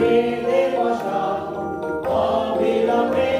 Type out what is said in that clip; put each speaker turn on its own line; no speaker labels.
বেঁধে বসা অবিলম্বে